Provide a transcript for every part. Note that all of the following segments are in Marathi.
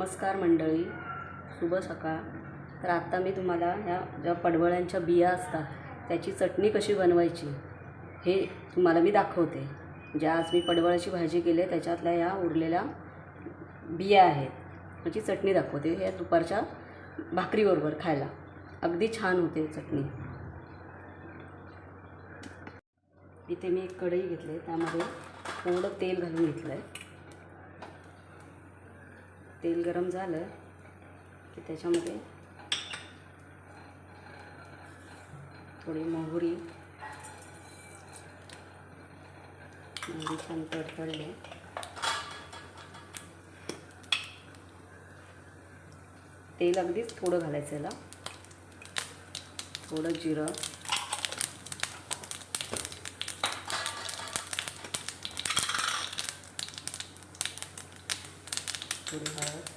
नमस्कार मंडळी. शुभ सकाळ. तर आत्ता मी तुम्हाला ह्या ज्या पडवळ्यांच्या बिया असतात त्याची चटणी कशी बनवायची हे तुम्हाला मी दाखवते. ज्या आज मी पडवळाची भाजी केली आहे त्याच्यातल्या ह्या उरलेल्या बिया आहेत. त्याची चटणी दाखवते. हे दुपारच्या भाकरीबरोबर खायला. अगदी छान होते चटणी. इथे मी एक कढई घेतली आहे. त्यामध्ये थोडं तेल घालून घेतलं आहे तेल गरम झालं की त्याच्यामध्ये थोडी मोहरी मोहरी छान तडतडले. तेल अगदीच थोडं घालायचं याला. थोडं जिरं. थोडी हळद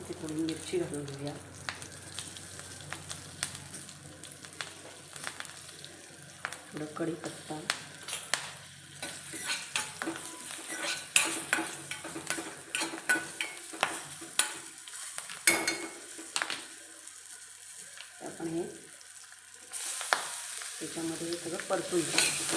इथे थोडी मिरची घालून घेऊया. थोडं कढीपत्ता आपण हे त्याच्यामध्ये सगळं परतून घेऊ.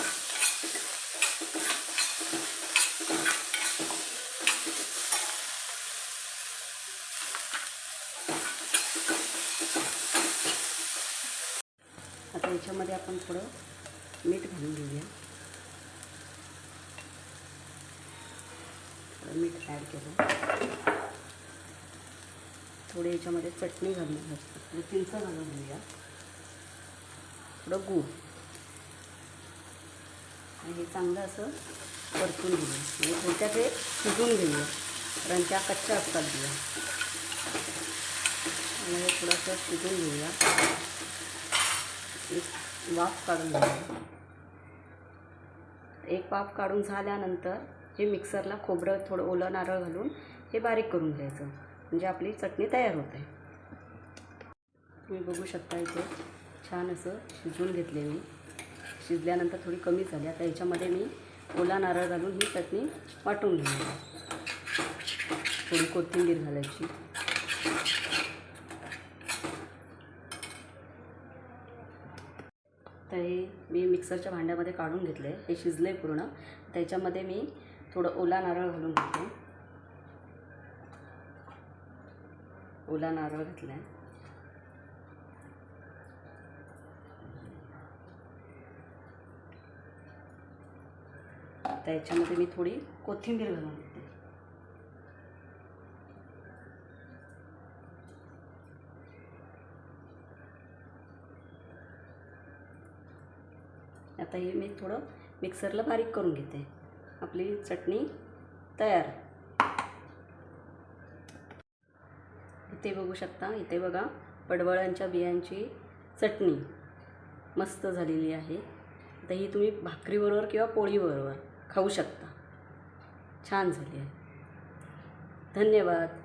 आता याच्यामध्ये आपण थोडं मीठ घालून घेऊया. थोडं मीठ ॲड केलं. थोडी याच्यामध्ये चटणी घालून घ्यायची चिंच घालून घेऊया. थोडं गूळ. आणि हे चांगलं असं परतून घेऊया. म्हणजे थोडक्यात हे शिजून घेऊया. कारण त्या कच्च्या असतात बिया. आणि हे थोडंसं शिजून घेऊया. वाफ काढून घ्यायची एक वाफ काढून झाल्यानंतर हे मिक्सरला खोबरं थोडं ओलं नारळ घालून हे बारीक करून घ्यायचं. म्हणजे आपली चटणी तयार होते. तुम्ही बघू शकता इथे छान असं शिजवून घेतले मी. शिजल्यानंतर थोडी कमी झाली. आता याच्यामध्ये मी ओला नारळ घालून ही चटणी वाटून घेणार थोडी कोथिंबीर घालायची तर हे मी मिक्सरच्या भांड्यामध्ये काढून घेतले. हे शिजले आहे पूर्ण. त्याच्यामध्ये मी थोडं ओला नारळ घालून घेते. ओला नारळ घातला आहे त्याच्यामध्ये मी थोडी कोथिंबीर घालून घेते आता हे मी थोडं मिक्सरला बारीक करून घेते. आपली चटणी तयार. इथे बघू शकता इथे बघा पडवळांच्या बियांची चटणी मस्त झालेली आहे. आता ही तुम्ही भाकरीबरोबर किंवा पोळीबरोबर खाऊ शकता. छान झाली आहे. धन्यवाद.